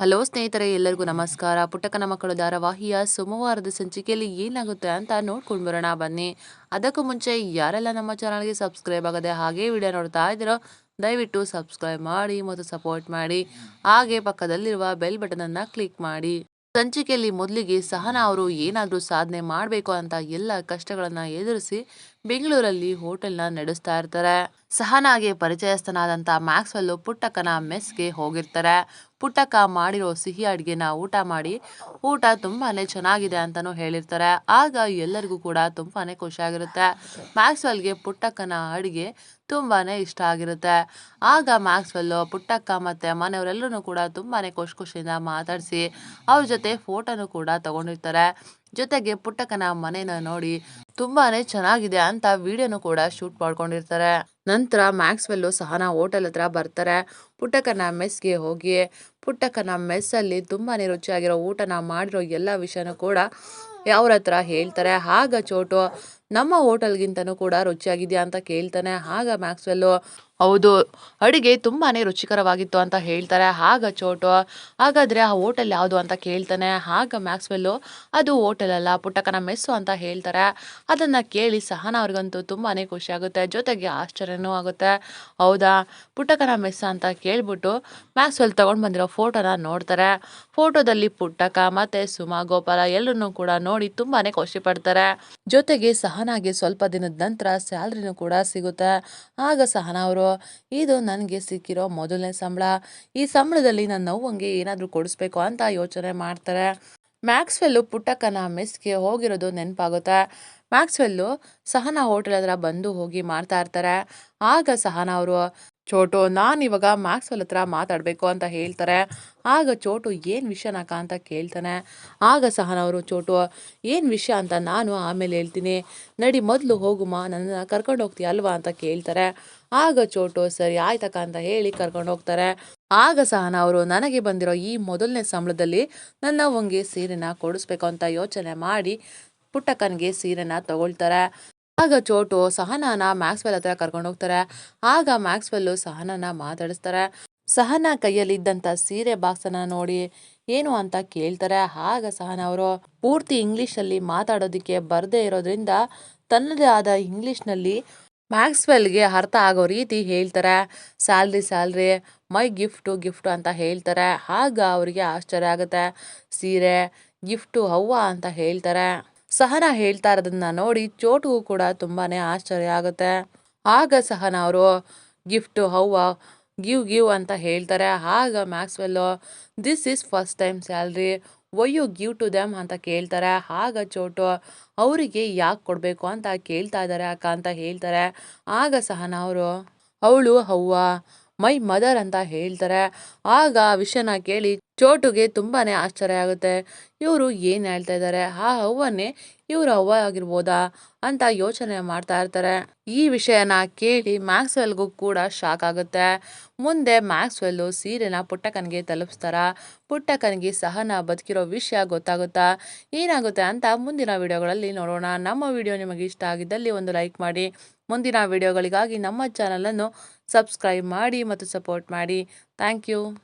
Hello ಸ್ನೇಹಿತರೆ, ಎಲ್ಲರಿಗೂ ನಮಸ್ಕಾರ. ಪುಟ್ಟಕನ ಮಕ್ಕಳು ಧಾರಾವಾಹಿಯ ಸೋಮವಾರದ ಸಂಚಿಕೆಯಲ್ಲಿ ಏನಾಗುತ್ತೆ ಅಂತ ನೋಡ್ಕೊಂಡು ಬರೋಣ ಬನ್ನಿ. ಅದಕ್ಕೂ ಮುಂಚೆ ಯಾರೆಲ್ಲ ನಮ್ಮ ಚಾನಲ್ಗೆ ಸಬ್ಸ್ಕ್ರೈಬ್ ಆಗದೆ ಹಾಗೆ ವಿಡಿಯೋ ನೋಡ್ತಾ ಇದ್ದೀರೋ, ದಯವಿಟ್ಟು ಸಬ್ಸ್ಕ್ರೈಬ್ ಮಾಡಿ ಮತ್ತು ಸಪೋರ್ಟ್ ಮಾಡಿ. ಹಾಗೆ ಪಕ್ಕದಲ್ಲಿರುವ ಬೆಲ್ ಬಟನನ್ನು ಕ್ಲಿಕ್ ಮಾಡಿ. ಸಂಚಿಕೆಯಲ್ಲಿ ಮೊದಲಿಗೆ ಸಹನಾ ಅವರು ಏನಾದರೂ ಸಾಧನೆ ಮಾಡಬೇಕು ಅಂತ ಎಲ್ಲ ಕಷ್ಟಗಳನ್ನು ಎದುರಿಸಿ ಬೆಂಗಳೂರಲ್ಲಿ ಹೋಟೆಲ್ನ ನಡೆಸ್ತಾ ಇರ್ತಾರೆ. ಸಹನಾಗೆ ಪರಿಚಯಸ್ಥನಾದಂಥ ಮ್ಯಾಕ್ಸ್ವೆಲ್ಲು ಪುಟ್ಟಕ್ಕನ ಮೆಸ್ಗೆ ಹೋಗಿರ್ತಾರೆ. ಪುಟ್ಟಕ್ಕ ಮಾಡಿರೋ ಸಿಹಿ ಅಡುಗೆನ ಊಟ ಮಾಡಿ, ಊಟ ತುಂಬಾನೇ ಚೆನ್ನಾಗಿದೆ ಅಂತಲೂ ಹೇಳಿರ್ತಾರೆ. ಆಗ ಎಲ್ಲರಿಗೂ ಕೂಡ ತುಂಬಾನೇ ಖುಷಿಯಾಗಿರುತ್ತೆ. ಮ್ಯಾಕ್ಸ್ವೆಲ್ಗೆ ಪುಟ್ಟಕ್ಕನ ಅಡುಗೆ ತುಂಬಾನೇ ಇಷ್ಟ ಆಗಿರುತ್ತೆ. ಆಗ ಮ್ಯಾಕ್ಸ್ವೆಲ್ಲು, ಪುಟ್ಟಕ್ಕ ಮತ್ತು ಮನೆಯವರೆಲ್ಲರೂ ಕೂಡ ತುಂಬಾನೇ ಖುಷಿ ಖುಷಿಯಿಂದ ಮಾತಾಡಿಸಿ ಅವ್ರ ಜೊತೆ ಫೋಟೋನು ಕೂಡ ತಗೊಂಡಿರ್ತಾರೆ. ಜೊತೆಗೆ ಪುಟ್ಟಕ್ಕನ ಮನೇನ ನೋಡಿ ತುಂಬಾನೇ ಚೆನ್ನಾಗಿದೆ ಅಂತ ವಿಡಿಯೋನು ಕೂಡ ಶೂಟ್ ಮಾಡ್ಕೊಂಡಿರ್ತಾರೆ. ನಂತರ ಮ್ಯಾಕ್ಸ್ವೆಲ್ಲು ಸಹನಾ ಹೋಟೆಲ್ ಹತ್ರ ಬರ್ತಾರೆ. ಪುಟ್ಟಕ್ಕನ ಮೆಸ್ಗೆ ಹೋಗಿ, ಪುಟ್ಟಕ್ಕನ ಮೆಸ್ಸಲ್ಲಿ ತುಂಬಾನೇ ರುಚಿಯಾಗಿರೋ ಊಟನ ಮಾಡಿರೋ ಎಲ್ಲ ವಿಷಯನೂ ಕೂಡ ಅವ್ರ ಹತ್ರ ಹೇಳ್ತಾರೆ ಆಗ ಚೋಟು ನಮ್ಮ ಹೋಟೆಲ್ಗಿಂತನೂ ಕೂಡ ರುಚಿಯಾಗಿದೆಯಾ? ಅಂತ ಕೇಳ್ತಾನೆ. ಆಗ ಮ್ಯಾಕ್ಸ್ವೆಲ್ಲು ಹೌದು, ಅಡುಗೆ ತುಂಬಾನೇ ರುಚಿಕರವಾಗಿತ್ತು ಅಂತ ಹೇಳ್ತಾರೆ. ಆಗ ಚೋಟು, ಹಾಗಾದ್ರೆ ಆ ಹೋಟೆಲ್ ಯಾವುದು ಅಂತ ಕೇಳ್ತಾನೆ. ಆಗ ಮ್ಯಾಕ್ಸ್ವೆಲ್ಲು, ಅದು ಹೋಟೆಲ್ ಅಲ್ಲ, ಪುಟ್ಟಕ್ಕನ ಮೆಸ್ಸು ಅಂತ ಹೇಳ್ತಾರೆ. ಅದನ್ನ ಕೇಳಿ ಸಹನ ಅವ್ರಿಗಂತೂ ತುಂಬಾನೇ ಖುಷಿ ಆಗುತ್ತೆ. ಜೊತೆಗೆ ಆಶ್ಚರ್ಯನೂ ಆಗುತ್ತೆ. ಹೌದಾ? ಪುಟ್ಟಕ್ಕನ ಮೆಸ್ ಅಂತ ಕೇಳ್ಬಿಟ್ಟು ಮ್ಯಾಕ್ಸ್ವೆಲ್ ತಗೊಂಡು ಬಂದಿರೋ ಫೋಟೋನ ನೋಡ್ತಾರೆ. ಫೋಟೋದಲ್ಲಿ ಪುಟ್ಟಕ ಮತ್ತೆ ಸುಮಾ, ಗೋಪಾಲ ಎಲ್ಲರನ್ನೂ ಕೂಡ ನೋಡಿ ತುಂಬಾನೇ ಖುಷಿ ಪಡ್ತಾರೆ. ಜೊತೆಗೆ ಸಹನಾಗೆ ಸ್ವಲ್ಪ ದಿನದ ನಂತರ ಸ್ಯಾಲ್ರಿನೂ ಕೂಡ ಸಿಗುತ್ತೆ. ಆಗ ಸಹನಾ ಅವರು ಇದು ನನಗೆ ಸಿಕ್ಕಿರೋ ಮೊದಲನೇ ಸಂಬಳ. ಈ ಸಂಬಳದಲ್ಲಿ ನನ್ನ ನೋವಂಗೆ ಏನಾದರೂ ಕೊಡಿಸ್ಬೇಕು ಅಂತ ಯೋಚನೆ ಮಾಡ್ತಾರೆ. ಮ್ಯಾಕ್ಸ್ವೆಲ್ಲು ಪುಟ್ಟಕ್ಕನ ಮೆಸ್ಗೆ ಹೋಗಿರೋದು ನೆನಪಾಗುತ್ತೆ? ಮ್ಯಾಕ್ಸ್ವೆಲ್ಲು ಸಹನಾ ಹೋಟೆಲ್ ಹತ್ರ ಬಂದು ಹೋಗಿ ಮಾಡ್ತಾ ಇರ್ತಾರೆ. ಆಗ ಸಹನಾ ಅವರು ಚೋಟು, ನಾನು ಇವಾಗ ಮ್ಯಾಕ್ಸ್ವೆಲ್ ಹತ್ರ ಮಾತಾಡಬೇಕು ಅಂತ ಹೇಳ್ತಾರೆ. ಆಗ ಚೋಟು, ಏನು ವಿಷಯನಾಕ ಅಂತ ಕೇಳ್ತಾನೆ. ಆಗ ಸಹನವರು, ಚೋಟು, ಏನು ವಿಷಯ ಅಂತ ನಾನು ಆಮೇಲೆ ಹೇಳ್ತೀನಿ. ನಡಿ ಮೊದಲು ಹೋಗುಮ್ಮ ನನ್ನನ್ನು ಕರ್ಕೊಂಡು ಹೋಗ್ತೀಯ ಅಲ್ವಾ ಅಂತ ಕೇಳ್ತಾರೆ. ಆಗ ಚೋಟು, ಸರಿ ಆಯ್ತಕ್ಕ ಅಂತ ಹೇಳಿ ಕರ್ಕೊಂಡು ಹೋಗ್ತಾರೆ. ಆಗ ಸಹನ ಅವರು ನನಗೆ ಬಂದಿರೋ ಈ ಮೊದಲನೇ ಸಂಬಳದಲ್ಲಿ ನನ್ನ ಒಂಗೆ ಸೀರೆನ ಕೊಡಿಸ್ಬೇಕು ಅಂತ ಯೋಚನೆ ಮಾಡಿ ಪುಟ್ಟಕ್ಕನಿಗೆ ಸೀರೆನ ತಗೊಳ್ತಾರೆ. ಆಗ ಚೋಟು ಸಹನಾನ ಮ್ಯಾಕ್ಸ್ವೆಲ್ ಹತ್ರ ಕರ್ಕೊಂಡು ಹೋಗ್ತಾರೆ. ಆಗ ಮ್ಯಾಕ್ಸ್ವೆಲ್ಲು ಸಹನನ ಮಾತಾಡಿಸ್ತಾರೆ. ಸಹನ ಕೈಯಲ್ಲಿ ಇದ್ದಂತ ಸೀರೆ ಬಾಕ್ಸನ್ನು ನೋಡಿ ಏನು ಅಂತ ಕೇಳ್ತಾರೆ. ಆಗ ಸಹನ ಅವರು ಪೂರ್ತಿ ಇಂಗ್ಲೀಷಲ್ಲಿ ಮಾತಾಡೋದಕ್ಕೆ ಬರದೇ ಇರೋದ್ರಿಂದ ತನ್ನದೇ ಆದ ಇಂಗ್ಲೀಷ್ನಲ್ಲಿ ಮ್ಯಾಕ್ಸ್ವೆಲ್ಗೆ ಅರ್ಥ ಆಗೋ ರೀತಿ ಹೇಳ್ತಾರೆ. Salary salary, my gift gift ಅಂತ ಹೇಳ್ತಾರೆ. ಆಗ ಅವರಿಗೆ ಆಶ್ಚರ್ಯ ಆಗುತ್ತೆ. ಸೀರೆ, ಗಿಫ್ಟು ಅವ್ವ ಅಂತ ಹೇಳ್ತಾರೆ. ಸಹನ ಹೇಳ್ತಾ ಇರೋದನ್ನ ನೋಡಿ ಚೋಟುಗೂ ಕೂಡ ತುಂಬಾ ಆಶ್ಚರ್ಯ ಆಗುತ್ತೆ. ಆಗ ಸಹನ ಅವರು, ಗಿಫ್ಟು, ಹೌವ, ಗಿವ್ ಗಿವ್ ಅಂತ ಹೇಳ್ತಾರೆ. ಆಗ Maxwell this is first time salary why you give to them ಅಂತ ಕೇಳ್ತಾರೆ. ಆಗ ಚೋಟು, ಅವರಿಗೆ ಯಾಕೆ ಕೊಡಬೇಕು? ಅಂತ ಕೇಳ್ತಾ ಇದ್ದಾರೆ ಅಕ್ಕ ಅಂತ ಹೇಳ್ತಾರೆ. ಆಗ ಸಹನ ಅವರು, ಅವಳು ಹೌವ, ಮೈ ಮದರ್ ಅಂತ ಹೇಳ್ತಾರೆ. ಆಗ ವಿಷಯನ ಕೇಳಿ ಚೋಟುಗೆ ತುಂಬಾ ಆಶ್ಚರ್ಯ ಆಗುತ್ತೆ. ಇವರು ಏನು ಹೇಳ್ತಾ ಇದ್ದಾರೆ ಆ ಅವ್ವನೇ ಇವರು ಅವ್ವ ಆಗಿರ್ಬೋದಾ ಅಂತ ಯೋಚನೆ ಮಾಡ್ತಾ ಇರ್ತಾರೆ. ಈ ವಿಷಯನ ಕೇಳಿ ಮ್ಯಾಕ್ಸ್ವೆಲ್ಗೂ ಕೂಡ ಶಾಕ್ ಆಗುತ್ತೆ. ಮುಂದೆ ಮ್ಯಾಕ್ಸ್ವೆಲ್ಲು ಸೀರೆನ ಪುಟ್ಟಕ್ಕನಿಗೆ ತಲುಪಿಸ್ತಾರ? ಪುಟ್ಟಕ್ಕನಿಗೆ ಸಹನ ಬದುಕಿರೋ ವಿಷಯ ಗೊತ್ತಾಗುತ್ತಾ? ಏನಾಗುತ್ತೆ ಅಂತ ಮುಂದಿನ ವಿಡಿಯೋಗಳಲ್ಲಿ ನೋಡೋಣ. ನಮ್ಮ ವಿಡಿಯೋ ನಿಮಗೆ ಇಷ್ಟ ಆಗಿದ್ದಲ್ಲಿ ಒಂದು ಲೈಕ್ ಮಾಡಿ. ಮುಂದಿನ ವಿಡಿಯೋಗಳಿಗಾಗಿ ನಮ್ಮ ಚಾನಲನ್ನು ಸಬ್ಸ್ಕ್ರೈಬ್ ಮಾಡಿ ಮತ್ತು ಸಪೋರ್ಟ್ ಮಾಡಿ. Thank you.